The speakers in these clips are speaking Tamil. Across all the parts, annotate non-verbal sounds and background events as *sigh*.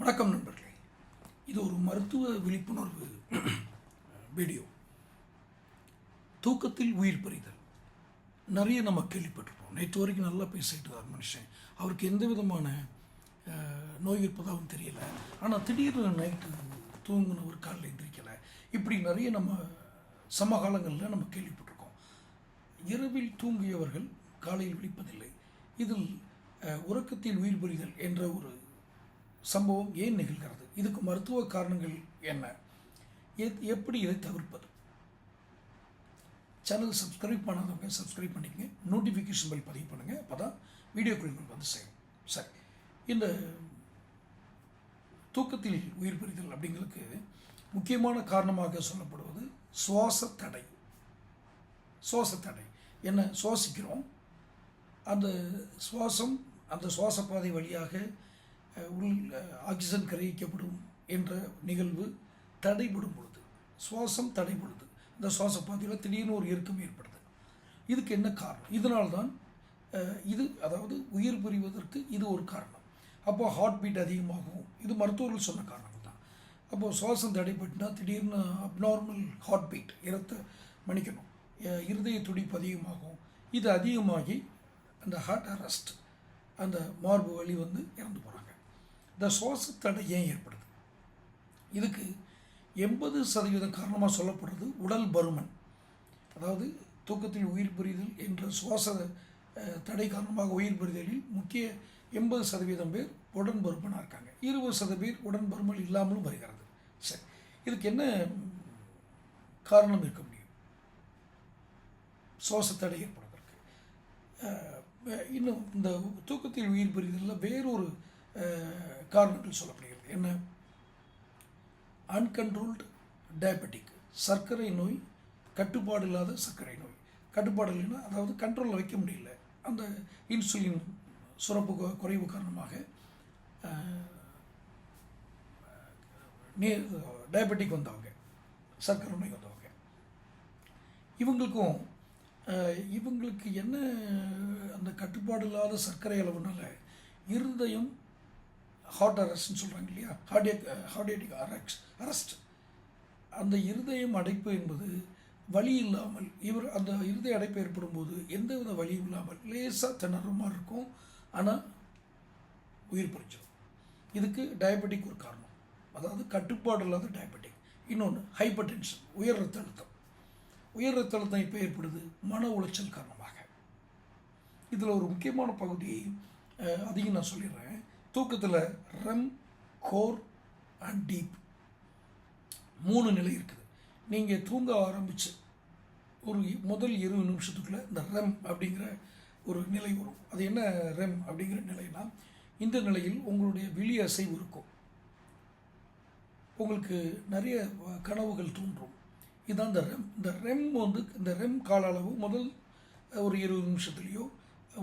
வணக்கம் நண்பர்களே. இது ஒரு மருத்துவ விழிப்புணர்வு *clears throat* வீடியோ. தூக்கத்தில் உயிர் பறிதல். நிறைய நம்ம கேள்விப்பட்டிருப்போம். நேற்று வரைக்கும் நல்லா பேசிகிட்டு இருந்தார் மனுஷன். அவருக்கு எந்த விதமான நோய் இருப்பதாகவும் தெரியல. ஆனால் திடீர்னு நைட்டு தூங்குனவர் காலில் எந்திரிக்கலை. இப்படி நிறைய நம்ம சமகாலங்களில் நம்ம கேள்விப்பட்டிருக்கோம். இரவில் தூங்கியவர்கள் காலையில் விழிப்பதில்லை. இதில் உறக்கத்தில் உயிர் புரிதல் என்ற ஒரு சம்பவம் ஏன் நிகழ்கிறது? இதுக்கு மருத்துவ காரணங்கள் என்ன? எத்- எப்படி இதை தவிர்ப்பது? சேனல் சப்ஸ்கிரைப் பண்ணாதவங்க சப்ஸ்கிரைப் பண்ணிக்கங்க. நோட்டிஃபிகேஷன் பில் பதிவு பண்ணுங்கள் அப்போ தான் வீடியோக்கள் உங்களுக்கு வந்து சேரும். சரி. இந்த தூக்கத்தில் உயிர் பிரிதல் அப்படிங்களுக்கு முக்கியமான காரணமாக சொல்லப்படுவது சுவாச தடை. சுவாச தடை. என்ன? சுவாசிக்கிறோம். அந்த சுவாசம் அந்த சுவாச பாதை வழியாக உள் ஆக்சிஜன் கிரகிக்கப்படும் என்ற நிகழ்வு தடைபடும் பொழுது சுவாசம் தடைபடுது. இந்த சுவாச பாதையில் திடீர்னு ஒரு இறுக்கம் ஏற்படுது. இதுக்கு என்ன காரணம்? இதனால்தான் இது அதாவது உயிர் புரிவதற்கு இது ஒரு காரணம். அப்போது ஹார்ட் பீட் அதிகமாகும். இது மருத்துவர்கள் சொன்ன காரணம் தான். அப்போது சுவாசம் தடைப்பட்டுனா திடீர்னு அப்நார்மல் ஹார்ட் பீட் இரத்த மன்னிக்கணும். இருதய துடிப்பு அதிகமாகும். இது அதிகமாகி அந்த ஹார்ட் அரெஸ்ட் அந்த மார்பு வலி வந்து இறந்து போகிறாங்க இந்த சுவாச தடை ஏன் ஏற்படுது? இதுக்கு எண்பது சதவீதம் காரணமாக சொல்லப்படுறது உடல் பருமன். அதாவது தூக்கத்தில் உயிர் புரிதல் என்ற சுவாச தடை காரணமாக உயிர் புரிதலில் முக்கிய எண்பது சதவீதம் பேர் உடன் பருமனாக இருக்காங்க. இருபது சதவீத பேர் உடன் பருமன் இல்லாமலும் வருகிறது. சரி. இதுக்கு என்ன காரணம் இருக்க முடியும்? சுவாசத்தடை ஏற்படுவதற்கு. இன்னும் இந்த தூக்கத்தில் உயிர் புரிதலில் வேறொரு அஹ், காரணங்கள் சொல்லப்படுகிறது. என்ன? அன்கண்ட்ரோல்டு டயபெட்டிக் சர்க்கரை நோய் கட்டுப்பாடு இல்லாத சர்க்கரை நோய். கட்டுப்பாடு இல்லைன்னா அதாவது கண்ட்ரோலில் வைக்க முடியல. அந்த இன்சுலின் சுரப்பு குறைவு காரணமாக நீ டயபெட்டிக் வந்தவங்க சர்க்கரை நோய் வந்தவங்க. இவங்களுக்கும் இவங்களுக்கு என்ன அந்த கட்டுப்பாடு இல்லாத சர்க்கரை அளவுனால இருதயம் ஹார்ட் அரெஸ்ட்னு சொல்கிறாங்க இல்லையா? ஹார்டியக் ஹார்டியட்டிக் அரெக்ஸ் அரெஸ்ட் அந்த இருதயம் அடைப்பு என்பது வலி இல்லாமல் இவர் அந்த இருதய அடைப்பு ஏற்படும் போது எந்தவித வலியும் இல்லாமல் லேசாக திணற மாதிரி இருக்கும். ஆனால் உயிர் பிடிச்சிடும் இதுக்கு டயபெட்டிக் ஒரு காரணம். அதாவது கட்டுப்பாடு இல்லாத டயபெட்டிக் இன்னொன்று ஹைப்பர் டென்ஷன் உயர் ரத்த அழுத்தம். உயர் ரத்த அழுத்தம் இப்போ ஏற்படுது மன உளைச்சல் காரணமாக. இதில் ஒரு முக்கியமான பகுதி அதிகம் அதையும் நான் சொல்லிடுறேன். தூக்கத்தில் ரெம் கோர் அண்ட் டீப் மூணு நிலை இருக்குது. நீங்கள் தூங்க ஆரம்பிச்சு ஒரு முதல் இருபது நிமிஷத்துக்குள்ளே இந்த ரெம் அப்படிங்கிற ஒரு நிலை வரும். அது என்ன ரெம் அப்படிங்கிற நிலைனா இந்த நிலையில் உங்களுடைய விழி அசைவு இருக்கும். உங்களுக்கு நிறைய கனவுகள் தோன்றும். இதுதான் இந்த ரெம் இந்த ரெம் வந்து இந்த ரெம் கால அளவு முதல் ஒரு இருபது நிமிஷத்துலேயோ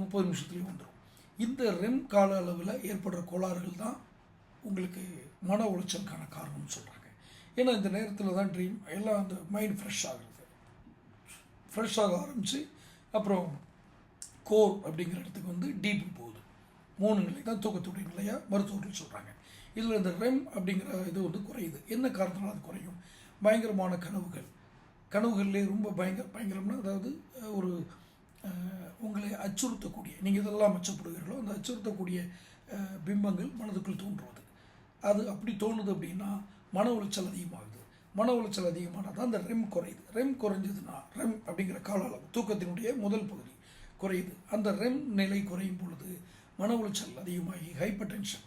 முப்பது நிமிஷத்துலேயோ வந்துடும் இந்த ரெம் கால அளவில் ஏற்படுற கோளாறுகள் தான் உங்களுக்கு மன உளைச்சலுக்கான காரணம்னு சொல்கிறாங்க ஏன்னா இந்த நேரத்தில் தான் ட்ரீம் எல்லாம் அந்த மைண்ட் ஃப்ரெஷ் ஆகுறது ஃப்ரெஷ் ஆக ஆரம்பித்து அப்புறம் கோர் அப்படிங்கிற இடத்துக்கு வந்து டீப் போகுது. மூணு நிலை தான் தூக்கத்துடைய நிலையாக மருத்துவர்கள் சொல்கிறாங்க இதில் இந்த ரெம் அப்படிங்கிற இது வந்து குறையுது. என்ன காரணத்தினால் அது குறையும்? பயங்கரமான கனவுகள். கனவுகளிலே ரொம்ப பயங்கர பயங்கரம்னா அதாவது ஒரு அச்சுறுத்தக்கூடிய நீங்கள் இதெல்லாம் அச்சப்படுவீர்களோ அந்த அச்சுறுத்தக்கூடிய பிம்பங்கள் மனதுக்குள் தோன்றுவது. அது அப்படி தோணுது அப்படின்னா மன உளைச்சல் அதிகமாகுது. மன உளைச்சல் அதிகமானால் தான் அந்த ரெம் குறையுது. ரெம் குறைஞ்சதுன்னா ரெம் அப்படிங்கிற கால அளவு தூக்கத்தினுடைய முதல் பகுதி குறையுது. அந்த ரெம் நிலை குறையும் பொழுது மன உளைச்சல் அதிகமாகி ஹைப்பர் டென்ஷன்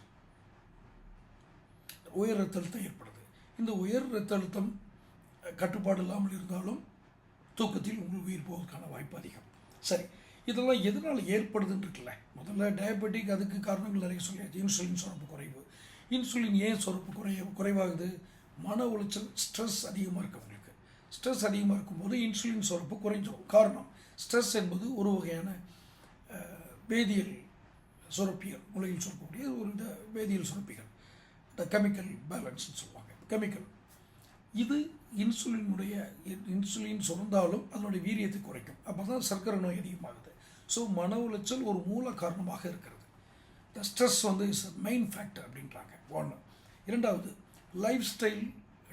உயர் ரத்த அழுத்தம் ஏற்படுது. இந்த உயர் ரத்த அழுத்தம் கட்டுப்பாடு இல்லாமல் இருந்தாலும் தூக்கத்தில் உங்கள் உயிர் போவதற்கான வாய்ப்பு அதிகம். சரி. இதெல்லாம் எதனால் ஏற்படுதுன்னு இருக்குல்ல முதல்ல டயபெட்டிக் அதுக்கு காரணங்கள் நிறைய சொல்லியாச்சு இன்சுலின் சுரப்பு குறைவு. இன்சுலின் ஏன் சுரப்பு குறைய குறைவாகுது? மன உளைச்சல் ஸ்ட்ரெஸ் அதிகமாக இருக்கவங்களுக்கு ஸ்ட்ரெஸ் அதிகமாக இருக்கும்போது இன்சுலின் சுரப்பு குறைஞ்சிடும் காரணம் ஸ்ட்ரெஸ் என்பது ஒரு வகையான வேதியியல் சுரப்பியல் மூளையில் சுரப்பக்கூடிய ஒரு வித வேதியியல் சுரப்பிகள். இந்த கெமிக்கல் பேலன்ஸ்னு சொல்லுவாங்க. கெமிக்கல் இது இன்சுலினுடைய இன்சுலின் சுரந்தாலும் அதனுடைய வீரியத்தை குறைக்கும். அப்போ தான் சர்க்கரை நோய் அதிகமாகுது. ஸோ மன உளைச்சல் ஒரு மூல காரணமாக இருக்கிறது. த ஸ்ட்ரெஸ் வந்து இஸ் மெயின் ஃபேக்டர் அப்படின்றாங்க. ஒன்று இரண்டாவது லைஃப் ஸ்டைல்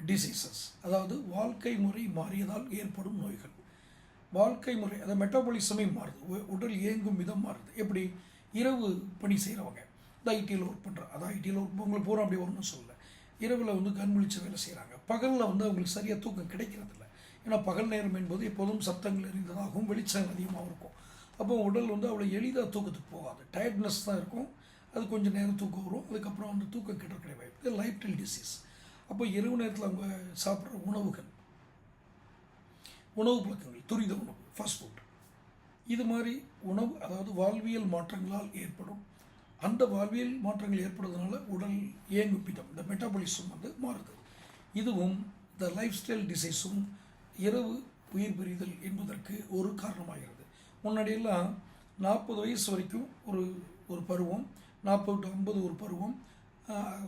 டிசீசஸ் அதாவது வாழ்க்கை முறை மாறியதால் ஏற்படும் நோய்கள். வாழ்க்கை முறை அதாவது மெட்டாபாலிசமே மாறுது. உடல் இயங்கும் விதம் மாறுது. எப்படி? இரவு பணி செய்கிறவங்க இந்த ஐடியில் ஒர்க் பண்ணுறாங்க அதான் ஐடியில் ஒர்க் உங்களுக்கு பூரா அப்படி வரும்னு சொல்லல. இரவில் வந்து கண் விழிச்சு வேலை செய்கிறாங்க பகலில் வந்து அவங்களுக்கு சரியாக தூக்கம் கிடைக்கிறதில்ல. ஏன்னா பகல் நேரம் என்பது எப்போதும் சத்தங்கள் இருந்ததாகவும் வெளிச்சம் அதிகமாகவும் இருக்கும். அப்போ உடல் வந்து அவ்வளோ எளிதாக தூக்கத்துக்கு போகாது. டயர்ட்னஸ் தான் இருக்கும். அது கொஞ்சம் நேரம் தூக்கம் வரும். அதுக்கப்புறம் வந்து தூக்கம் கிடக்கிற வாய்ப்பு இது லைஃப் ஸ்டைல் டிசீஸ் அப்போ இரவு நேரத்தில் அவங்க சாப்பிட்ற உணவுகள் உணவு பழக்கங்கள் துரித உணவு ஃபாஸ்ட் ஃபுட் இது மாதிரி உணவு அதாவது வாழ்வியல் மாற்றங்களால் ஏற்படும். அந்த வாழ்வியல் மாற்றங்கள் ஏற்படுறதுனால உடல் இயங்கும் விதம் இந்த மெட்டாபாலிசம் வந்து மாறுது. இதுவும் இந்த லைஃப் ஸ்டைல் டிசைஸும் இரவு உயிர் பிரிதல் என்பதற்கு ஒரு காரணமாகிறது. முன்னாடியெல்லாம் நாற்பது வயசு வரைக்கும் ஒரு ஒரு பருவம் நாற்பது டு ஐம்பது ஒரு பருவம்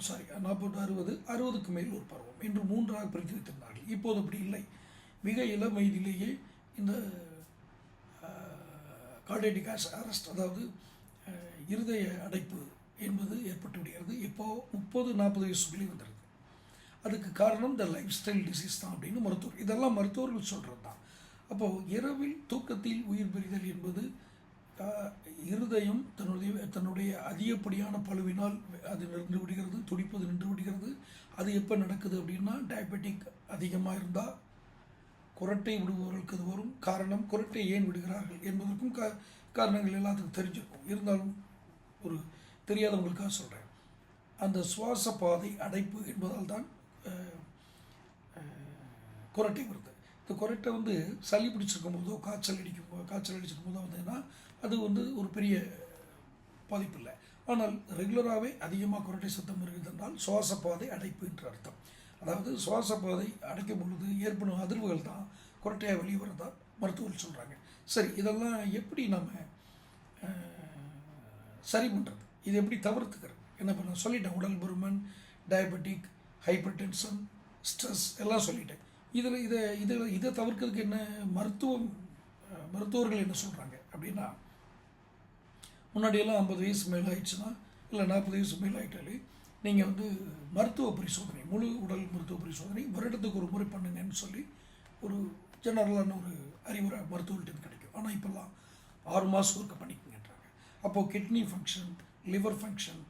சாரி நாற்பது டு அறுபது அறுபதுக்கு மேல் ஒரு பருவம் என்று மூன்றாக பிரித்து வைத்திருந்தார்கள். இப்போது அப்படி இல்லை. மிக இளம் வயதிலேயே இந்த கார்டியடிக் அரெஸ்ட் அதாவது இருதய அடைப்பு என்பது ஏற்பட்டு விடுகிறது. இப்போது முப்பது நாற்பது வயசுக்குள்ளே வந்துடுது அதுக்கு காரணம் இந்த லைஃப் ஸ்டைல் டிசீஸ் தான் அப்படின்னு மருத்துவர் இதெல்லாம் மருத்துவர்கள் சொல்கிறது அப்போ அப்போது இரவில் தூக்கத்தில் உயிர் பிரிதல் என்பது இருதயம் தன்னுடைய தன்னுடைய அதிகப்படியான பழுவினால் அது நின்று விடுகிறது துடிப்பது நின்று விடுகிறது. அது எப்போ நடக்குது அப்படின்னா டயபெட்டிக் அதிகமாக இருந்தால் குரட்டை விடுபவர்களுக்கு அது வரும். காரணம் குரட்டை ஏன் விடுகிறார்கள் என்பதற்கும் கா காரணங்கள் எல்லாத்துக்கும் தெரிஞ்சிருக்கும். இருந்தாலும் ஒரு தெரியாதவங்களுக்காக சொல்கிறேன் அந்த சுவாச பாதை அடைப்பு என்பதால் தான் குரட்டை வருது. இந்த கொரட்டை வந்து சளி பிடிச்சிருக்கும் போதோ காய்ச்சல் அடிக்கும் போது காய்ச்சல் அடிச்சிருக்கும் போதோ வந்ததுன்னா அது வந்து ஒரு பெரிய பாதிப்பு இல்லை. ஆனால் ரெகுலராகவே அதிகமாக குரட்டை சத்தம் வருகிறது என்றால் சுவாச பாதை அடைப்பு என்று அர்த்தம். அதாவது சுவாச பாதை அடைக்கும் பொழுது ஏற்படும் அதிர்வுகள் தான் குரட்டையாக வெளியே வரதா மருத்துவர்கள் சொல்கிறாங்க சரி இதெல்லாம் எப்படி நம்ம சரி பண்ணுறது இது எப்படி தவிர்த்துக்கிறது? என்ன பண்ண சொல்லிட்டேன் உடல் பருமன் டயபெட்டிக் ஹைப்பர் டென்ஷன் ஸ்ட்ரெஸ் எல்லாம் சொல்லிட்டேன். இதில் இதை இதில் இதை தவிர்க்கிறதுக்கு என்ன மருத்துவம் மருத்துவர்கள் என்ன சொல்கிறாங்க அப்படின்னா முன்னாடியெல்லாம் ஐம்பது வயசு மேலே ஆயிடுச்சுன்னா இல்லை நாற்பது வயசு மேலே ஆகிட்டாலே நீங்கள் வந்து மருத்துவ பரிசோதனை முழு உடல் மருத்துவ பரிசோதனை வருடத்துக்கு ஒரு முறை பண்ணுங்கன்னு சொல்லி ஒரு ஜெனரலான ஒரு அறிவுரை மருத்துவர்கிட்ட கிடைக்கும். ஆனால் இப்போல்லாம் ஆறு மாதம் ஒருக்க பண்ணிக்கங்கன்றாங்க. அப்போது கிட்னி ஃபங்க்ஷன் லிவர் ஃபங்க்ஷன்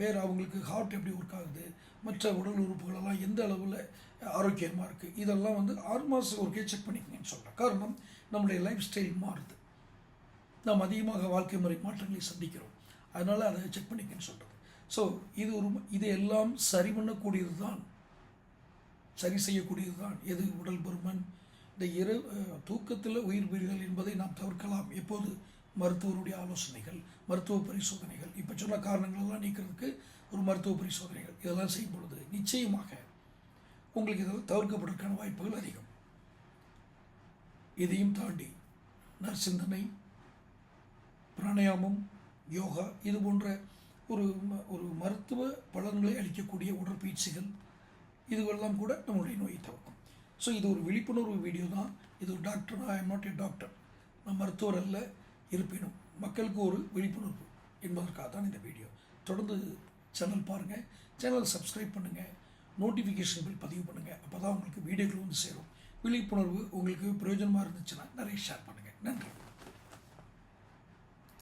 வேறு அவங்களுக்கு ஹார்ட் எப்படி ஒர்க் ஆகுது மற்ற உடல் உறுப்புகளெல்லாம் எந்த அளவில் ஆரோக்கியமாக இருக்குது இதெல்லாம் வந்து ஆறு மாதம் ஒருக்கே செக் பண்ணிக்கங்கன்னு சொல்கிறேன் காரணம் நம்முடைய லைஃப் ஸ்டைல் மாறுது. நாம் அதிகமாக வாழ்க்கை முறை மாற்றங்களை சந்திக்கிறோம். அதனால் அதை செக் பண்ணிக்கன்னு சொல்கிறது ஸோ இது ஒரு இது எல்லாம் சரி பண்ணக்கூடியது தான் சரி செய்யக்கூடியது தான் எது? உடல் பருமன். இந்த இரு தூக்கத்தில் உயிர் பிரிதல் என்பதை நாம் தவிர்க்கலாம். எப்போது? மருத்துவருடைய ஆலோசனைகள் மருத்துவ பரிசோதனைகள். இப்போ சொன்ன காரணங்களெல்லாம் நீக்கிறதுக்கு ஒரு மருத்துவ பரிசோதனைகள் இதெல்லாம் செய்யும் பொழுது நிச்சயமாக உங்களுக்கு இதெல்லாம் தவிர்க்கப்படுவதற்கான வாய்ப்புகள் அதிகம். இதையும் தாண்டி நற்சிந்தனை பிராணாயாமம் யோகா இது போன்ற ஒரு ம- ஒரு மருத்துவ பலன்களை அளிக்கக்கூடிய உடற்பயிற்சிகள் இதுவெல்லாம் கூட நம்மளுடைய நோயை தவிர்க்கும். ஸோ இது ஒரு விழிப்புணர்வு வீடியோ தான். இது ஒரு doctor I am not a doctor நான் மருத்துவர் அல்ல. இருப்பினும் மக்களுக்கு ஒரு விழிப்புணர்வு என்பதற்காக தான் இந்த வீடியோ. தொடர்ந்து சேனல் பாருங்கள் சேனல் சப்ஸ்கிரைப் பண்ணுங்கள் நோட்டிஃபிகேஷன் பில் பதிவு பண்ணுங்கள் அப்போ தான் உங்களுக்கு வீடியோக்கள் வந்து சேரும். விழிப்புணர்வு உங்களுக்கு பிரயோஜனமாக இருந்துச்சுன்னா நிறைய ஷேர் பண்ணுங்கள் நன்றி.